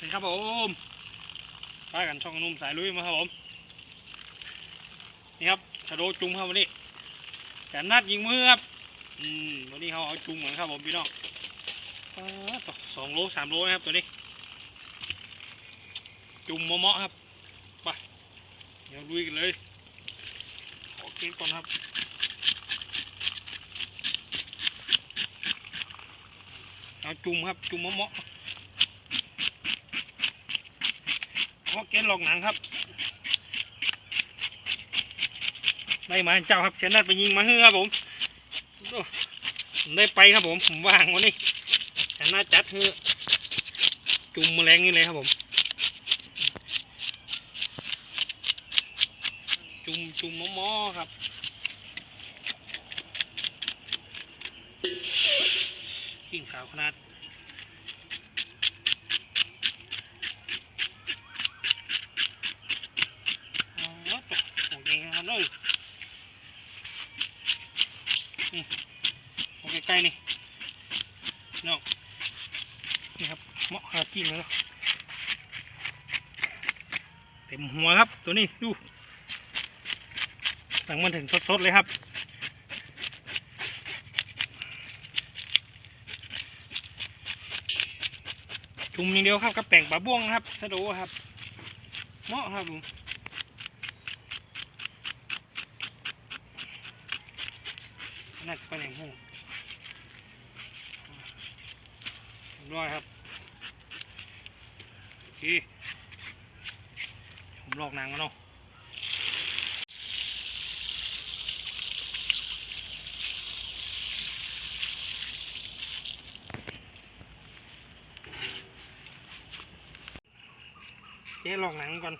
นี่ครับผมไปกันช่องนุ่มสายลุยมาครับผม นี่ครับชะโดจุงครับวันนี้จันนัดยิงมือครับ อืมวันนี้เขาเอาจุงเหมือนครับผมพี่น้องสองโลสามโลนะครับตัวนี้ จุงเหมาะครับ ไปเดี๋ยวลุยกันเลยขอเก็บก่อนครับเอาจุ่มครับ จุ่มเหมาะ ๆขอเกณฑ์หลอกหนังครับได้มาเจ้าครับเสียนัดไปยิงมาเฮือครับผมได้ไปครับผมผมว่างวันนี้เสียนัดจัดเฮือจุ่มแมลงนี่เลยครับผม จุ่มจุ่มหม้อครับกิ่งขาวขนาดอ๋อตกของเองครับเลย นี่โอเคใกล้ๆนี่น้องนี่ครับเหมาะหาจิ้มแล้วเต็มหัวครับตัวนี้ดูตั้งมันถึงสดๆเลยครับจุ่มอย่างเดียวครับกับแป้งปลาบ้วงนะครับสะโดครับเหมาะครับ ผมนักไปไหนหูเรียบร้อยครับโอเคผมลอกหนังกันเนาะเจ๊ลอกหนังก่อน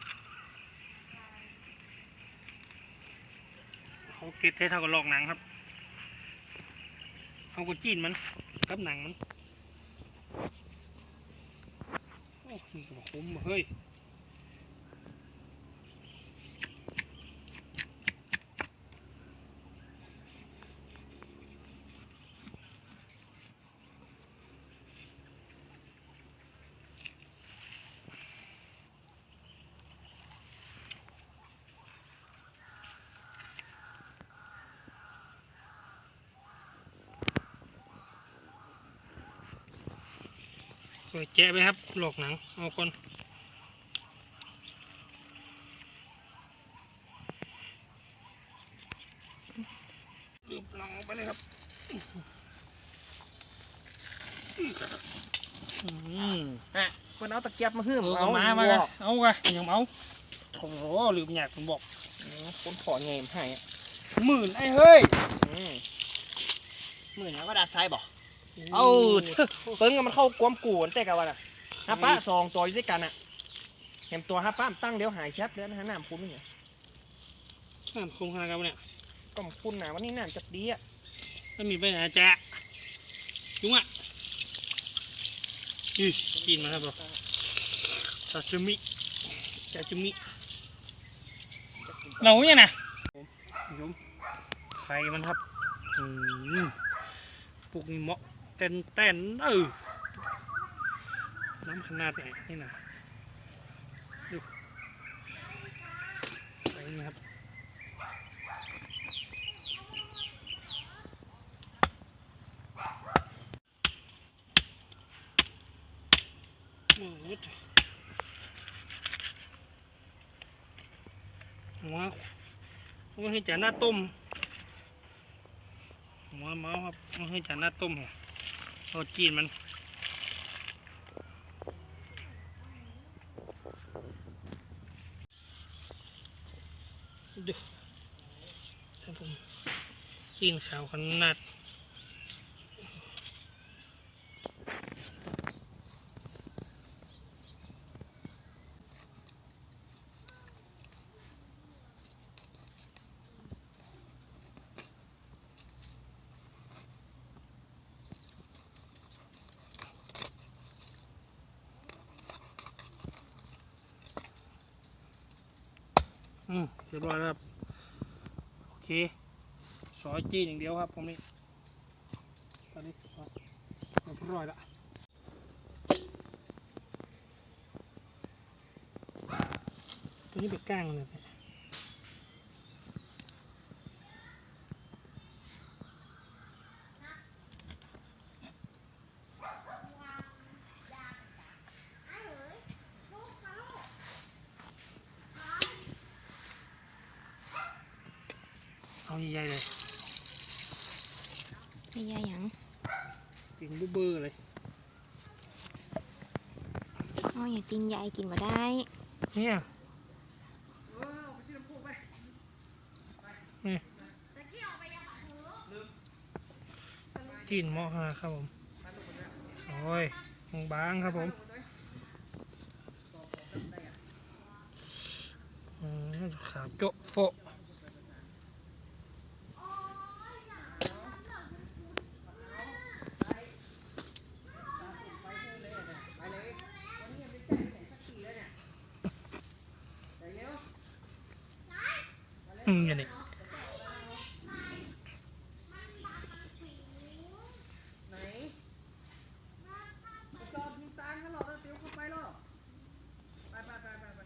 เขาเก็บใช้เท่ากับลอกหนังครับ เขาก็จีนมันกับหนังมัน โอ้นี่ก็คุ้มเฮ้ย เปิดแกะไปครับหลอกหนัง เอาก่อนดืบหนังออกไปเลยครับอืมเพิ่นเอาตะเกียบมาหื้มเออเอามามาบกันอกเอากันยังเอาโถลืมอยากผมบอกอืมคนขอเงมให้อะหมื่นไอ้เฮ้ยอืมมื่อนี้ว่าดาดไซบอก เอาเปิ้งอะมันเข้ากวมกูนแต่กะวันอะฮะป้าสองตัวอยู่ด้วยกันอะเห็นตัวฮะป้ามตั้งเดี๋ยวหายแชบเดี๋ยวนะฮะน้ำคุ้นเนี่ยน้ำคงขนาดกันปะเนี่ยก็มคุ้นนะวันนี้น้ำจัดดีอะไม่มีไปไหนแจ๊ะจุงอะอือกินมาครับผมซาชิมิซาชิมิเราเนี่ยนะยมไข่มันครับอืมปลูกนี่เหมาะ เต้นเต้นเออน้ำขนาดไหนนี่นะดูไข่นี่ครับโอ้โหหัวมันให้จานหน้าต้มหัวเมาส์ครับมันให้จานหน้าต้มเนี่ย เอาจีนมันดูครับผมจีนขาวขนาด อืมเรียบร้อยแล้วครับโอเคสอยจี้อย่างเดียวครับผมนี่ตอนนี้เรียบร้อยละตัวนี้เป็ดก้างเลย เอาใหญ่ๆเลยไม่ใหญ่หยังกินเบอร์ๆเลยอ๋ออย่าติงใหญ่กินมาได้ เนี่ยนี่กินหม้อขนาดครับผมโอ้ยบางๆครับผมอืมขาวโจ๊ะโปะอืมอย่างนี้ ไหนจอบยิงตาลกันหรอกแล้วเตียวเข้าไปหรอกไปไปไปไปไป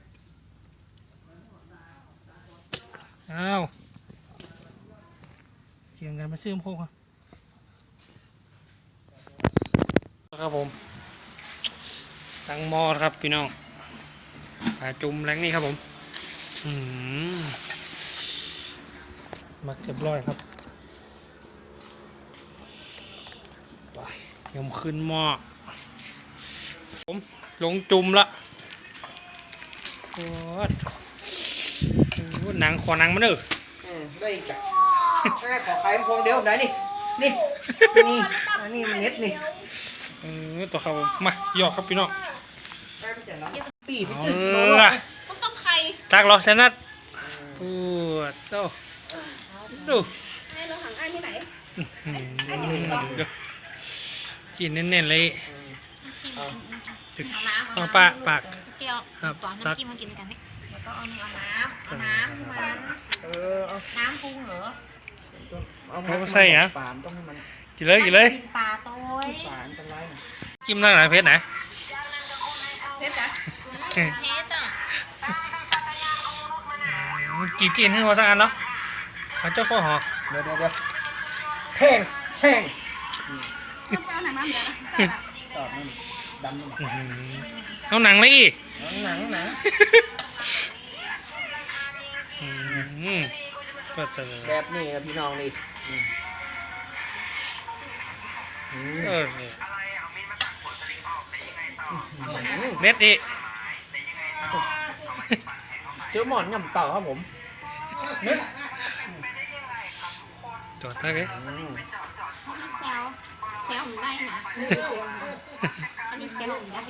อ้าวเสียงกันมาซื้อมโคกครับครับผม ตั้งหม้อครับพี่น้องปลาจุ่มแรงนี่ครับผม อืม มักเรียบร้อยครับไปเตรียมขึ้นหม้อผมลงจุ่มละโอ้โหหนังขอหนังมาเนอะอืมได้อีกจ้ะแม่ขอขายพวงเดียวได้นี่นี่นี่อันนี้มันเน็ตนี่เออตัวครับผมมาหยอกครับพี่น้องได้ไปเสียแล้วปีไปเอาซื้อกิโลละละต้องต้มไข่ตักรอเซนัดปวดโต ดูให้เราหังอ้ายที่ไหนอืมดูกินเน้นๆเลยเอาน้ำเอาปากปากเกี่ยวครับตอนตักน้ำจิ้มมากินกันนี่แล้วก็เอาเอาน้ำเอาน้ำมาเออเอาน้ำปรุงเหรอเอาเอาไปใส่หยังปามต้องให้มันกินเลยกินเลยกินปลาโต้ยปามเป็นไรน่ะจิ้มนั่งไหนเพชรไหนเพชรจ้ะเพชรอะอืมกินกินให้หัวสักอันแล้ว เอาเจ้าข้อหอเดี๋ยวเดี๋ยวเดี๋ยวแท่งแท่งเอาไหนมาเดี๋ยวนะตอบนั่นดำนี่อื้อหือเอาหนังเลยอีกหนังหนังอืมก็จะแบบนี้นะพี่น้องนี่อืมอืมเออนี่อืมเน็ตอีกเซียวหมอนยำเต่าครับผมเน็ต จอดทักเลยอืมแซวแซวหนูได้นะอันนี้แซวหนูได้